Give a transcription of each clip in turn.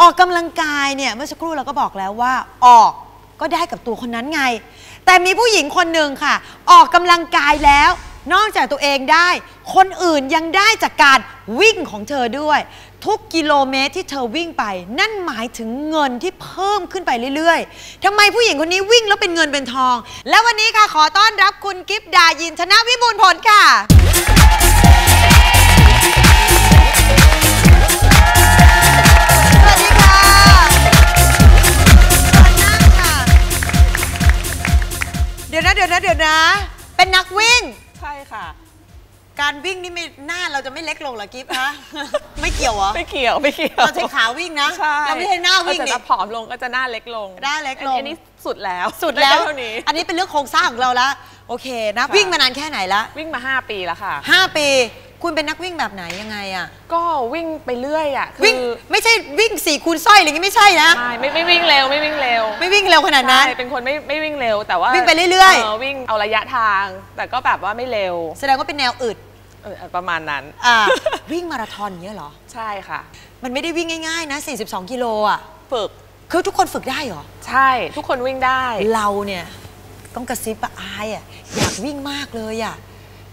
ออกกำลังกายเนี่ยเมื่อสักครู่เราก็บอกแล้วว่าออกก็ได้กับตัวคนนั้นไง แต่มีผู้หญิงคนหนึ่งค่ะ ออกกำลังกายแล้ว นอกจากตัวเองได้ คนอื่นยังได้จากการวิ่งของเธอด้วย ทุกกิโลเมตรที่เธอวิ่งไป นั่นหมายถึงเงินที่เพิ่มขึ้นไปเรื่อยๆทำไมผู้หญิงคนนี้วิ่งแล้วเป็นเงินเป็นทอง และวันนี้ค่ะขอต้อนรับคุณกิฟดายินชนะวิบูลย์ผลค่ะ เดี๋ยวนะเดี๋ยวนะเดี๋ยวนะ เป็นนักวิ่ง ใช่ค่ะ การวิ่งนี่ไม่หน้าเราจะไม่เล็กลงเหรอกิฟฮะ ไม่เกี่ยวเหรอ ไม่เกี่ยวไม่เกี่ยวเราใช้ขาวิ่งนะใช่เราไม่ใช่หน้าวิ่งเรนี่ จะผอมลงก็จะหน้าเล็กลงหน้าเล็กลง อันนี้สุดแล้วสุดแล้ว ไเท่านี้ อันนี้เป็นเรื่องโครงสร้างของเราละโอเคนะค่ะวิ่งมานานแค่ไหนละวิ่งมา 5 ปีแล้วค่ะ ห้าปี คุณเป็นนักวิ่งแบบไหนยังไงอะก็วิ่งไปเรื่อยอะคือวิ่งไม่ใช่วิ่งสี่คูณสร้อยอะไรอย่างงี้ไม่ใช่นะ ใช่ไม่ไม่วิ่งเร็วไม่วิ่งเร็วไม่วิ่งเร็วขนาดนั้น ใช่เป็นคนไม่ไม่วิ่งเร็ว แต่ว่าวิ่งไปเรื่อยๆ วิ่งเอาระยะทาง แต่ก็แบบว่าไม่เร็วแสดงว่าเป็นแนวอึดเออประมาณนั้นอ่า วิ่งมาราธอนอย่างเงี้ยเหรอ ใช่ค่ะ มันไม่ได้วิ่งง่ายๆนะ 42 กิโลอะ ฝึกคือทุกคนฝึกได้เหรอ ใช่ทุกคนวิ่งได้ เราเนี่ยต้องกระซิบอะอายอะอยากวิ่งมากเลยอะ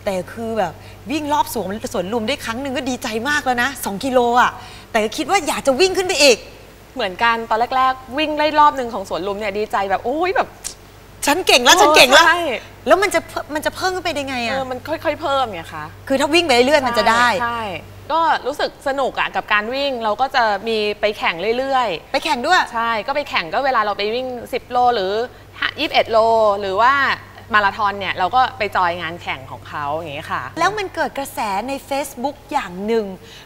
แต่คือแบบวิ่งรอบสวนสวนลุมได้ครั้งหนึ่งก็ดีใจมากแล้วนะ2กิโลอะแต่ก็คิดว่าอยากจะวิ่งขึ้นไปอีก เหมือนกันตอนแรกๆ วิ่งได้รอบหนึ่งของสวนลุมเนี่ยดีใจแบบโอ้ยแบบฉันเก่งแล้วฉันเก่งแล้ว ใช่แล้วมันจะเพิ่มมันจะเพิ่มขึ้นไปได้ไงเออะอมันค่อยๆเพิ่มไงคะคือถ้าวิ่งไปเรื่อยๆมันจะได้ ใช่ก็รู้สึกสนุกอะกับการวิ่งเราก็จะมีไปแข่งเรื่อยไปแข่งด้วยๆใช่ ก็ไปแข่งก็เวลาเราไปวิ่ง 10 โลหรือ21 โล หรือว่า มาราธอนเนี่ยเราก็ไปจอยงานแข่งของเขาอย่างนี้ยค่ะ แล้วมันเกิดกระแสใน Facebook อย่างหนึ่ง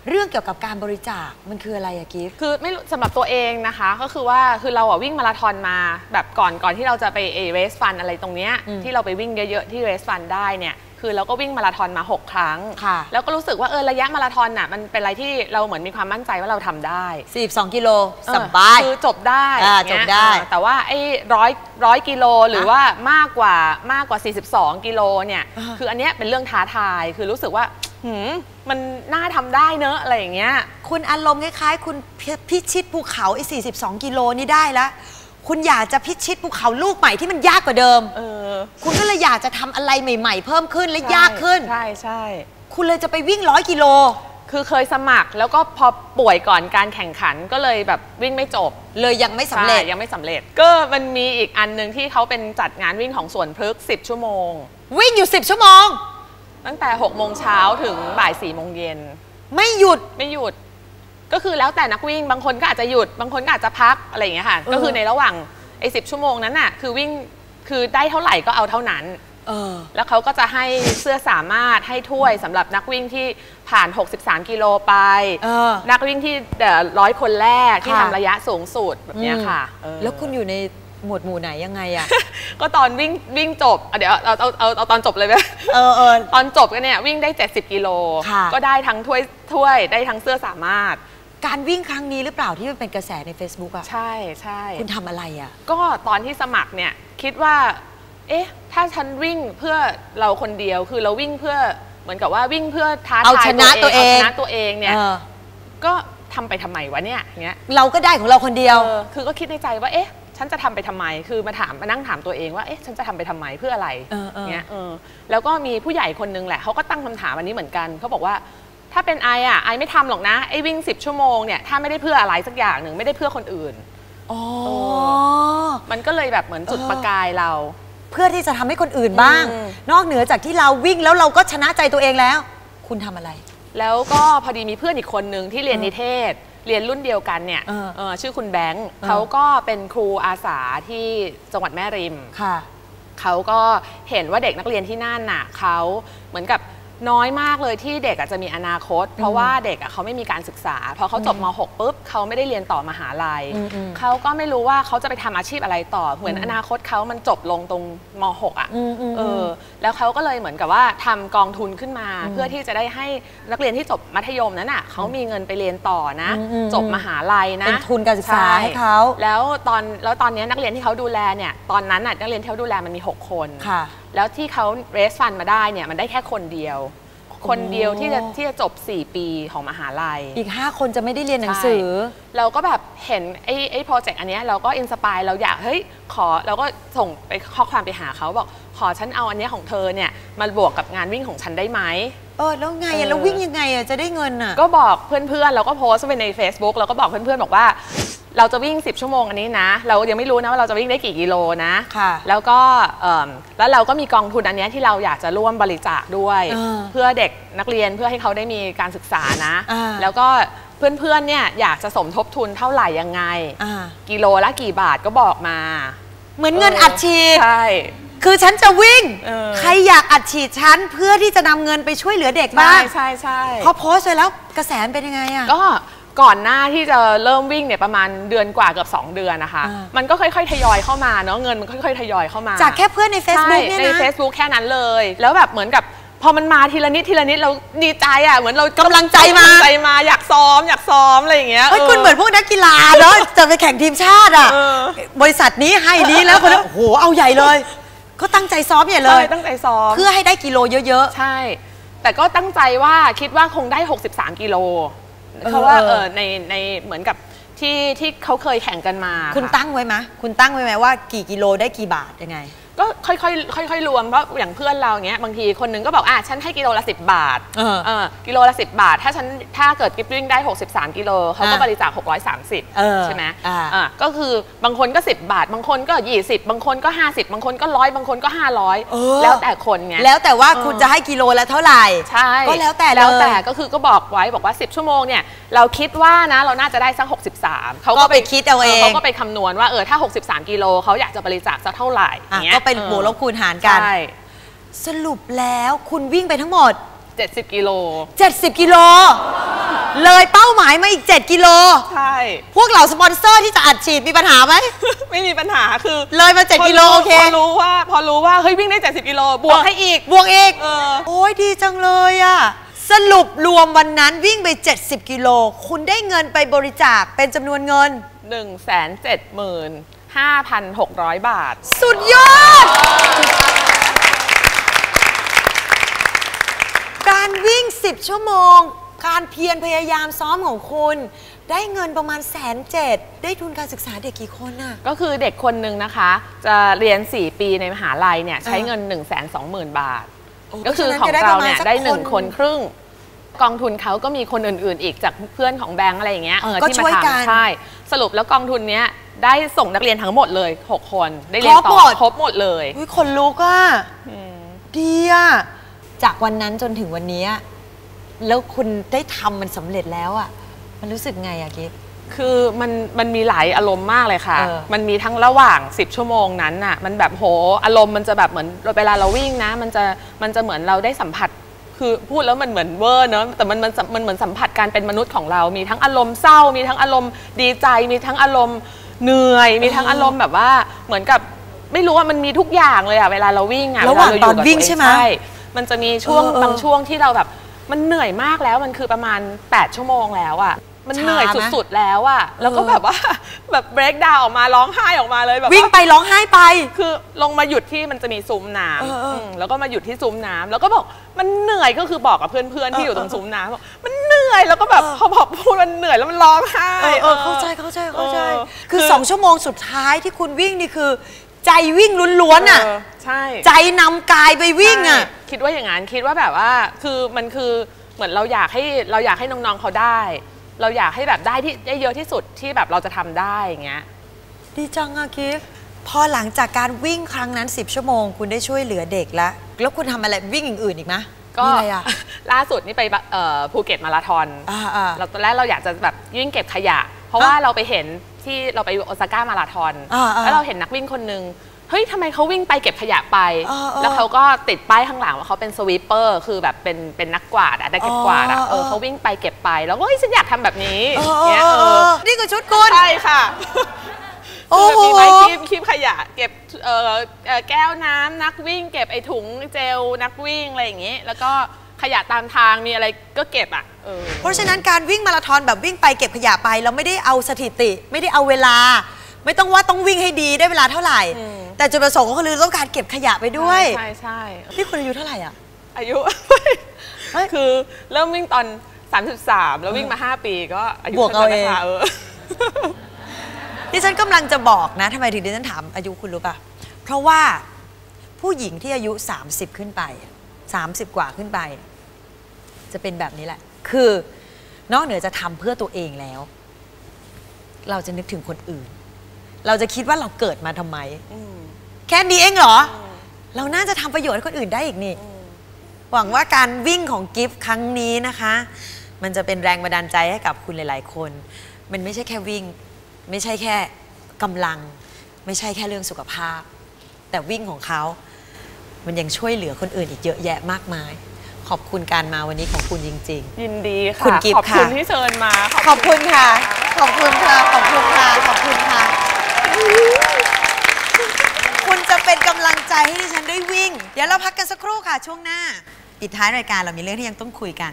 เรื่องเกี่ยวกับการบริจาคมันคืออะไรอะกิฟต์ คือไม่รู้สำหรับตัวเองนะคะ ก็คือว่าคือเราอะวิ่งมาราธอนมา แบบก่อนก่อนที่เราจะไปเอเรสฟันอะไรตรงเนี้ยอืมที่เราไปวิ่งเยอะๆที่เรสฟันได้เนี่ย คือเราก็วิ่งมาราธอนมา 6 ครั้ง ค่ะ แล้วก็รู้สึกว่าเออระยะมาราธอนน่ะมันเป็นอะไรที่เราเหมือนมีความมั่นใจว่าเราทำได้42กิโลเออสบายคือจบได้อ่าอย่างเงี้ยจบได้เออแต่ว่าไอ้ร้อยร้อยกิโลหรือว่ามากกว่ามากกว่า 42 กิโลเนี่ยอ่าคืออันเนี้ยเป็นเรื่องท้าทายคือรู้สึกว่าหืมมันน่าทำได้เนอะอะไรอย่างเงี้ย คุณอารมณ์คล้ายๆ คุณพพิชิตภูเขาไอ้42 กิโลนี่ได้แล้ว คุณอยากจะพิชิตภูเขาลูกใหม่ที่มันยากกว่าเดิม เออ คุณก็เลยอยากจะทำอะไรใหม่ ๆ เพิ่มขึ้นและยากขึ้น ใช่ใช่ คุณเลยจะไปวิ่งร้อยกิโล คือเคยสมัครแล้วก็พอป่วยก่อนการแข่งขันก็เลยแบบวิ่งไม่จบเลยยังไม่สำเร็จ ใช่ยังไม่สำเร็จ ก็มันมีอีกอันหนึ่งที่เขาเป็นจัดงานวิ่งของสวนพฤกษ์10 ชั่วโมง วิ่งอยู่ 10 ชั่วโมง ตั้งแต่6โมงเช้าถึงบ่าย4โมงเย็น ไม่หยุด ไม่หยุด ก็คือแล้วแต่นักวิ่งบางคนก็อาจจะหยุดบางคนก็อาจจะพักอะไรอย่างเงี้ยค่ะเออก็คือในระหว่างไอ้สิชั่วโมงนั้นน่ะคือวิ่งคือได้เท่าไหร่ก็เอาเท่านั้นเออแล้วเขาก็จะให้เสื้อสามารถให้ถ้วยสำหรับนักวิ่งที่ผ่าน 63 กิโลไปเออนักวิ่งที่ร้อยคนแรกที่ค่ะทำระยะสูงสุดแบบเนี้ยค่ะเออแล้วคุณอยู่ในหมวดหมู่ไหนยังไงอะก็ตอนวิ่งวิ่งจบอะเดี๋ยวเอาเอาเอาเอาตอนจบเลยไหมเออเออตอนจบกันเนี่ยวิ่งได้ 70 กิโลค่ะก็ได้ทั้งถ้วยถ้วยได้ทั้งเสื้อสามารถ การวิ่งครั้งนี้หรือเปล่าที่มันเป็นกระแสใน Facebook อะใช่ใช่คุณทำอะไรอะก็ตอนที่สมัครเนี่ยคิดว่า เอ๊ะ ถ้าฉันวิ่งเพื่อเราคนเดียวคือเราวิ่งเพื่อเหมือนกับว่าวิ่งเพื่อท้าเอาทายชนะตัวเองาชนะตัวเองเนี่ยเออ ก็ทำไปทำไมวะเนี่ยอย่างเงี้ย เราก็ได้ของเราคนเดียว เออคือก็คิดในใจว่า เอ๊ะ ฉันจะทำไปทำไม คือมาถามมานั่งถามตัวเองว่า เอ๊ะ ฉันจะทำไปทำไมเพื่ออะไรเออเออ เงี้ย เออ แล้วก็มีผู้ใหญ่คนนึงแหละ เขาก็ตั้งคำถามอันนี้เหมือนกัน เขาบอกว่า ถ้าเป็นไออะไอไม่ทำหรอกนะไอวิ่ง 10 ชั่วโมงเนี่ยถ้าไม่ได้เพื่ออะไรสักอย่างหนึ่งไม่ได้เพื่อคนอื่นอ๋อมันก็เลยแบบเหมือนจุดเออประกายเรา เพื่อที่จะทำให้คนอื่นบ้างอืมนอกเหนือจากที่เราวิ่งแล้วเราก็ชนะใจตัวเองแล้ว คุณทำอะไร แล้วก็พอดีมีเพื่อนอีกคนนึงที่เรียนเออนิเทศ เรียนรุ่นเดียวกันเนี่ยเออเออชื่อคุณแบงค์เออเขาก็เป็นครูอาสาที่จังหวัดแม่ริมค่ะเขาก็เห็นว่าเด็กนักเรียนที่นั่นน่ะเขาเหมือนกับ น้อยมากเลยที่เด็กอาจจะมีอนาคต เพราะว่าเด็กอะเขาไม่มีการศึกษา พอเขาจบม .6 ปุ๊บเขาไม่ได้เรียนต่อมหาลัยอืมอืมเขาก็ไม่รู้ว่าเขาจะไปทำอาชีพอะไรต่อ เหมือนอนาคตเขามันจบลงตรงม .6 อะอืมอืมเออแล้วเขาก็เลยเหมือนกับว่าทำกองทุนขึ้นมา เพื่อที่จะได้ให้นักเรียนที่จบมัธยมนั้นน่ะเขามีเงินไปเรียนต่อนะอืมอืมจบมหาลัยนะเป็นทุนการศึกษาช่ให้เขาแล้วตอนแล้วตอนนี้นักเรียนที่เขาดูแลเนี่ยตอนนั้นน่ะนักเรียนที่เขาดูแลมันมี 6 คนค่ะ แล้วที่เขาเรสฟันมาได้เนี่ยมันได้แค่คนเดียว คนเดียวที่จะโอ้ที่จะจบ 4 ปีของมหาลัย อีก 5 คนจะไม่ได้เรียนหนังสือใช่เราก็แบบเห็นไอ้ไอ้โปรเจกต์อันเนี้ยเราก็อินสปายเราอยากเฮ้ยขอเราก็ส่งไปข้อความไปหาเขาบอกขอฉันเอาอันเนี้ยของเธอเนี่ยมาบวกกับงานวิ่งของฉันได้ไหมเออแล้วไงเออะอแล้ววิ่งยังไงอะจะได้เงินอะก็บอกเพื่อนๆเราก็โพสต์ไปใน Facebook เราก็บอกเพื่อนๆบอกว่า เราจะวิ่ง 10 ชั่วโมงอันนี้นะ เรายังไม่รู้นะว่าเราจะวิ่งได้กี่กิโลนะค่ะแล้วก็เอิ่มแล้วเราก็มีกองทุนอันเนี้ยที่เราอยากจะร่วมบริจาคด้วยเออเพื่อเด็กนักเรียนเพื่อให้เขาได้มีการศึกษานะอ่าแล้วก็เพื่อนๆเนี่ยอยากจะสมทบทุนเท่าไหร่ยังไงอ่ากิโลละกี่บาทก็บอกมา เหมือนเงินอัดฉีดใช่คือฉันจะวิ่งเออใครอยากอัดฉีดฉันเพื่อที่จะนำเงินไปช่วยเหลือเด็กบ้าใช่งใช่ใช่พอโพสต์ไปแล้วกระแสมันเป็นยังไงอะก็ ก่อนหน้าที่จะเริ่มวิ่งเนี่ยประมาณเดือนกว่าเกือบ2 เดือนนะคะ อ่ามันก็ค่อยๆทยอยเข้ามาเนาะเงินมันค่อยๆทยอยเข้ามา จากแค่เพื่อนใน Facebook ใช่เนี่ยในนะ Facebook แค่นั้นเลย แล้วแบบเหมือนกับพอมันมาทีละนิดทีละนิดเราดีใจอะเหมือนเรากำลังใจมา กำลังใจมาอยากซ้อมอยากซ้อมอะไรอย่างเงี้ยเฮ้ยคุณเหมือนพวกนักกีฬาเนาะ จะไปแข่งทีมชาติอะเออบริษัทนี้ให้นี้แล้วคนนั้นโอ้โหเอาใหญ่เลย ก็ตั้งใจซ้อมใหญ่เลเลย ยตั้งใจซ้อม เพื่อให้ได้กิโลเยอะ ใช่ แต่ก็ตั้งใจว่าคิดว่าคงได้ 63 กิโล เออเพราะว่าเออเออในในเหมือนกับที่ที่เขาเคยแข่งกันมาๆคุณะตั้งไว้ไหมคุณตั้งไว้ไหมว่ากี่กิโลได้กี่บาทยังไง ก็ค่อยๆค่อยๆรวมเพราะอย่างเพื่อนเราเงี้ยบางทีคนหนึงก็บอกอะฉันให้กิโลละ10 บาทเออเออกิโลละ10 บาท ถ้าฉันถ้าเกิดกิฟวิ่งได้ 63 กิโลเขาก็อะบริจาคเออ630 ใช่ไหมอ่าอะก็คือบางคนก็ 10 บาท บางคนก็ 20 บางคนก็ 50 บางคนก็ร้อยบางคนก็เออ500 แล้วแต่คนไงแล้วแต่ว่าเออคุณจะให้กิโลละเท่าไหร่ใช่ก็แล้วแต่เลยแล้วแต่ก็คือก็บอกไว้บอกว่า 10 ชั่วโมงเนี่ยเราคิดว่านะเราน่าจะได้สัก63เขาก็ไปคิดเอาเองเขาก็ไปคำนวณว่าเออถ้า 63 กิโลเขาอยากจะบริจาคสักเท่าไหร่อะอย่างเงี้ยก็เป็นออบวกลบคูณหารกัน ใช่ สรุปแล้วคุณวิ่งไปทั้งหมด 70 กิโล 70 กิโล เลยเป้าหมายมาอีก 7 กิโล ใช่ พวกเหล่าสปอนเซอร์ที่จะอัดฉีดมีปัญหาไหม ไม่มีปัญหาคือเลยมา7กิโลโอเค พอรู้ว่าพอรู้ว่าเฮ้ยวิ่งได้ 70 กิโล บวกให้อีก บวกอีก เออ โอ้ยดีจังเลยอะสรุปรวมวันนั้นวิ่งไป 70 กิโล คุณได้เงินไปบริจาคเป็นจำนวนเงิน 1 7 5 6 0 0 บาท สุดยอด การวิ่ง 10 ชั่วโมง การเพียรพยายามซ้อมของคุณ ได้เงินประมาณแสนเจ็ดได้ทุนการศึกษาเด็กกี่คนอะก็คือเด็กคนหนึ่งนะคะ จะเรียน 4 ปีในมหาลัยเนี่ยใช้เออเงิน 1 2 0 0 0 0 บาทโอ้ก็คือเพของราะฉะนั้นจะได้เราประมาณเนี่ยสักได้คน1คนครึ่งกองทุนเขาก็มีคนอื่น ๆ อีกจากเพื่อนของแบงก์อะไรอย่างเงี้ยอ๋อเออก็ที่ช่วยมากันทำใช่ สรุปแล้วกองทุนเนี้ยได้ส่งนักเรียนทั้งหมดเลย 6 คนได้เรียนต่ครบหมอด ครบหมดเลยอุ้ยคนลุกอะอืมดีอะจากวันนั้นจนถึงวันนี้อะแล้วคุณได้ทำมันสำเร็จแล้วอะมันรู้สึกไงอะกิฟ คือมันมันมีหลายอารมณ์มากเลยค่ะ เออ มันมีทั้งระหว่าง 10 ชั่วโมงนั้นน่ะ มันแบบโหอารมณ์มันจะแบบเหมือนเวลาเราวิ่งนะ มันจะมันจะเหมือนเราได้สัมผัส คือพูดแล้วมันเหมือนเวอร์เนอะแต่มันมันมันเหมือนสัมผัสการเป็นมนุษย์ของเรา มีทั้งอารมณ์เศร้า มีทั้งอารมณ์ดีใจ มีทั้งอารมณ์เหนื่อย มีทั้งอารมณ์แบบว่าเหมือนกับไม่รู้ว่ามันมีทุกอย่างเลยอะเวลาเราวิ่งอะระหว่างเยู่ตอนกับวิ่งตัเใช่ไหมมันจะมีช่วงเออเออบางช่วงที่เราแบบมันเหนื่อยมากแล้วมันคือประมาณ 8 ชั่วโมงแล้วอะ มันเหนื่อยช้าไหม สุดๆแล้วอะแล้วก็เออแบบว่า แบบ break down ออกมาร้องไห้ออกมาเลยแบบวิ่งว่าไปร้องไห้ไป คือลงมาหยุดที่มันจะมีซุ้มน้เออเออำมแล้วก็มาหยุดที่ซุ้มน้ำแล้วก็บอกมันเหนื่อยก็คือบอกกับเพื่อนๆที่อยู่ตรงซุ้มน้ำบอกมันเหนื่อยแล้วก็แบบเออ พอบอกพูดมันเหนื่อยแล้วมันร้องไห้ เออเออเข้าใจเข้าใจเข้าใจ เออ คือสองชั่วโมงสุดท้ายที่คุณวิ่งนี่คือ ใจวิ่งล้วนๆอะเออใช่ ใจนำกายไปวิ่งอะใช่คิดว่าอย่างนั้นคิดว่าแบบว่าคือมันคือเหมือนเราอยากให้เราอยากให้น้องๆเขาได้ เราอยากให้แบบได้ที่ได้เยอะที่สุดที่แบบเราจะทำได้อย่างเงี้ย ดีจังอะกิฟพอหลังจากการวิ่งครั้งนั้น 10 ชั่วโมง คุณได้ช่วยเหลือเด็กแล้ว แล้วคุณทำอะไรวิ่งอย่างอื่นอีกไหมก็มีอะไรอะ ล่าสุดนี่ไปเอ่อภูเก็ตมาราธอนอ่าอ่าเราตอนแรกเราอยากจะแบบวิ่งเก็บขยะ เพราะว่าเราไปเห็นที่เราไปโอซาก้ามาราธอนอ่าอ่าแล้วเราเห็นนักวิ่งคนหนึ่ง เฮ้ยทำไมเขาวิ่งไปเก็บขยะไปอ่าอ่าแล้วเขาก็ติดป้ายข้างหลังว่าเขาเป็นสวีปเปอร์คือแบบเป็นเป็นนักกวาดอะได้เก็บกวาดอะอ๋อเออเออ เขาวิ่งไปเก็บไป แล้วก็เฮ้ยฉันอยากทำแบบนี้เออเงี้ยเอเอออนี่คือชุดคุณ ใช่ค่ะ โอ้คือโห มีไม้คีบคีบขยะ เก็บเอ่อเอ่อแก้วน้ำนักวิ่ง เก็บไอ้ถุงเจลนักวิ่งอะไรอย่างงี้ แล้วก็ขยะตามทางมีอะไรก็เก็บอะเออเพราะฉะนั้นการวิ่งมาราธอนแบบวิ่งไปเก็บขยะไป เราไม่ได้เอาสถิติ ไม่ได้เอาเวลา ไม่ต้องว่าต้องวิ่งให้ดีได้เวลาเท่าไหร่อืม แต่จุดประสงค์ก็คือต้องการเก็บขยะไปด้วยใช่ใช่นี่คุณอายุเท่าไหร่อะ อายุเฮ้ยคือเริ่มวิ่งตอน 33 แล้ววิ่งมา 5 ปีก็อายุบวกเอาเองท่นั้นนะคะเออดิฉันกำลังจะบอกนะทำไมถึงดิฉันถามอายุคุณรู้ป่ะ เพราะว่าผู้หญิงที่อายุ 30 ขึ้นไป 30 กว่าขึ้นไป จะเป็นแบบนี้แหละ คือนอกเหนือจะทำเพื่อตัวเองแล้ว เราจะนึกถึงคนอื่น เราจะคิดว่าเราเกิดมาทำไมอืม แค่นี้เองเหรอ เราน่าจะทำประโยชน์ให้คนอื่นได้อีกนี่ หวังว่าการวิ่งของกิฟต์ครั้งนี้นะคะ มันจะเป็นแรงบันดาลใจให้กับคุณหลาย ๆ คน มันไม่ใช่แค่วิ่ง ไม่ใช่แค่กำลัง ไม่ใช่แค่เรื่องสุขภาพ แต่วิ่งของเขา มันยังช่วยเหลือคนอื่นอีกเยอะแยะมากมาย ขอบคุณการมาวันนี้ของคุณจริงยินดีค่ะ คุณกิฟต์ขอบคุณค่ะที่เชิญมาๆขอบคุณค่ะ ขอบคุณค่ะ ขอบคุณค่ะ ขอบคุณค่ะ คุณจะเป็นกำลังใจ ให้ดิฉันได้วิ่ง เดี๋ยวเราพักกันสักครู่ค่ะช่วงหน้า ปิดท้ายรายการเรามีเรื่องที่ยังต้องคุยกัน